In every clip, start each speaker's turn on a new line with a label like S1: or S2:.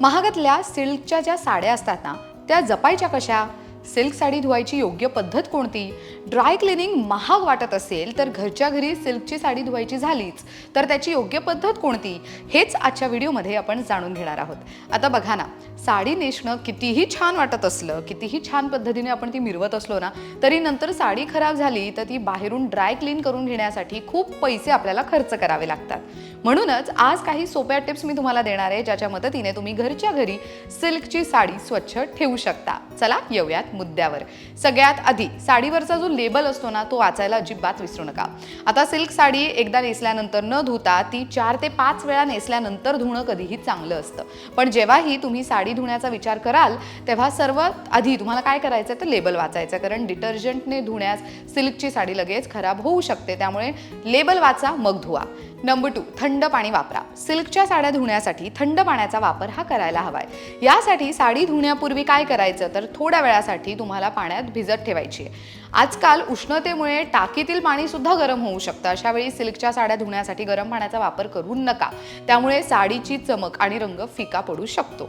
S1: महागातल्या सिल्कच्या ज्या साड्या असतात ना त्या जपायच्या कशा? सिल्क साडी धुवायची योग्य पद्धत कोणती? ड्राय क्लिनिंग महाग वाटत असेल तर घरच्या घरी सिल्कची साडी धुवायची झालीच तर त्याची योग्य पद्धत कोणती? हेच आजच्या व्हिडिओमध्ये आपण जाणून घेणार आहोत. आता बघा ना साडी नेसणं कितीही छान वाटत असलं कितीही छान पद्धतीने आपण ती मिरवत असलो ना तरी नंतर साडी खराब झाली तर ती बाहेरून ड्राय क्लीन करून घेण्यासाठी खूप पैसे आपल्याला खर्च करावे लागतात. म्हणूनच आज काही सोप्या टिप्स मी तुम्हाला देणार आहे ज्याच्या मदतीने तुम्ही घरच्या घरी सिल्कची साडी स्वच्छ ठेवू शकता. चला येऊयात मुद्द्यावर. सगळ्यात आधी साडीवरचा जो लेबल असतो ना तो वाचायला अजिबात विसरू नका. आता सिल्क साडी एकदा नेसल्यानंतर न धुता ती चार ते पाच वेळा नेसल्यानंतर धुणं कधीही चांगलं असतं. पण जेव्हाही तुम्ही साडी धुण्याचा विचार कराल तेव्हा सर्वात आधी तुम्हाला काय करायचं तर लेबल वाचायचं. कारण डिटर्जंटने धुण्यास सिल्कची साडी लगेच खराब होऊ शकते. त्यामुळे लेबल वाचा मग धुवा. नंबर टू थंड पाणी वापरा. सिल्कच्या साड्या धुण्यासाठी थंड पाण्याचा वापर हा करायला हवाय. यासाठी साडी धुण्यापूर्वी काय करायचं? तर थोड्या वेळासाठी तुम्हाला पाण्यात भिजत ठेवायची आहे. आजकाल उष्णतेमुळे टाकीतील पाणी सुद्धा गरम होऊ शकतं. अशा वेळी सिल्कच्या साड्या धुण्यासाठी गरम पाण्याचा वापर करू नका. त्यामुळे साडीची चमक आणि रंग फिका पडू शकतो.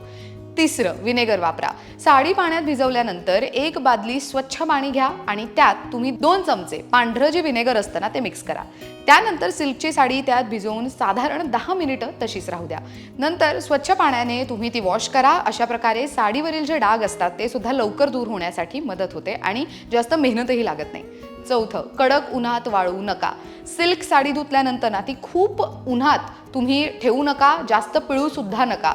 S1: तिसरं विनेगर वापरा. साडी पाण्यात भिजवल्यानंतर एक बादली स्वच्छ पाणी घ्या आणि त्यात तुम्ही दोन चमचे पांढरं जे विनेगर असतं ना ते मिक्स करा. त्यानंतर सिल्कची साडी त्यात भिजवून साधारण दहा मिनिटं तशीच राहू द्या. नंतर स्वच्छ पाण्याने तुम्ही ती वॉश करा. अशा प्रकारे साडीवरील जे डाग असतात ते सुद्धा लवकर दूर होण्यासाठी मदत होते आणि जास्त मेहनतही लागत नाही. चौथं कडक उन्हात वाळू नका. सिल्क साडी धुतल्यानंतर ना ती खूप उन्हात तुम्ही ठेवू नका जास्त पिळू सुद्धा नका.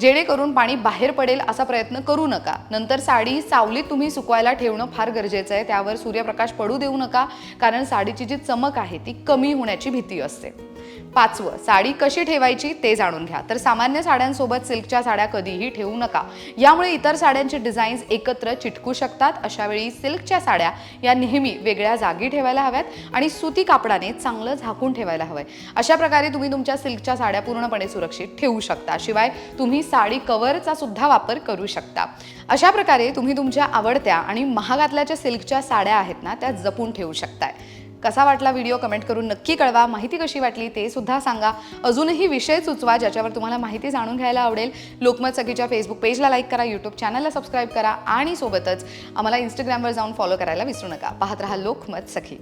S1: जेणेकरून पाणी बाहेर पडेल असा प्रयत्न करू नका. नंतर साडी सावलीत तुम्ही सुकवायला ठेवणं फार गरजेचं आहे. त्यावर सूर्यप्रकाश पडू देऊ नका. कारण साडीची जी चमक आहे ती कमी होण्याची भीती असते. पाचवं साडी कशी ठेवायची ते जाणून घ्या. तर सामान्य साड्यांसोबत सिल्कच्या साड्या कधीही ठेवू नका. यामुळे इतर साड्यांचे डिझाईन्स एकत्र चिटकू शकतात. अशावेळी सिल्कच्या साड्या या नेहमी वेगळ्या जागी ठेवायला हव्यात आणि सुती कापडाने चांगलं झाकून ठेवायला हवंय. अशा प्रकारे तुम्ही तुमच्या सिल्कच्या साड्या पूर्णपणे सुरक्षित ठेवू शकता. शिवाय तुम्ही साडी कव्हरचा सुद्धा वापर करू शकता. अशा प्रकारे तुम्ही तुमच्या आवडत्या आणि महागातल्या ज्या सिल्कच्या साड्या आहेत ना त्या जपून ठेवू शकताय. कसा वाटला व्हिडिओ कमेंट करून नक्की कळवा. माहिती कशी वाटली ते सुद्धा सांगा. अजूनही विषय सुचवा ज्याच्यावर तुम्हाला माहिती जाणून घ्यायला आवडेल लोकमत सखीच्या फेसबुक पेजला लाईक करा यूट्यूब चॅनलला सबस्क्राईब करा आणि सोबतच आम्हाला इंस्टाग्रामवर जाऊन फॉलो करायला विसरू नका. पाहत राहा लोकमत सखी.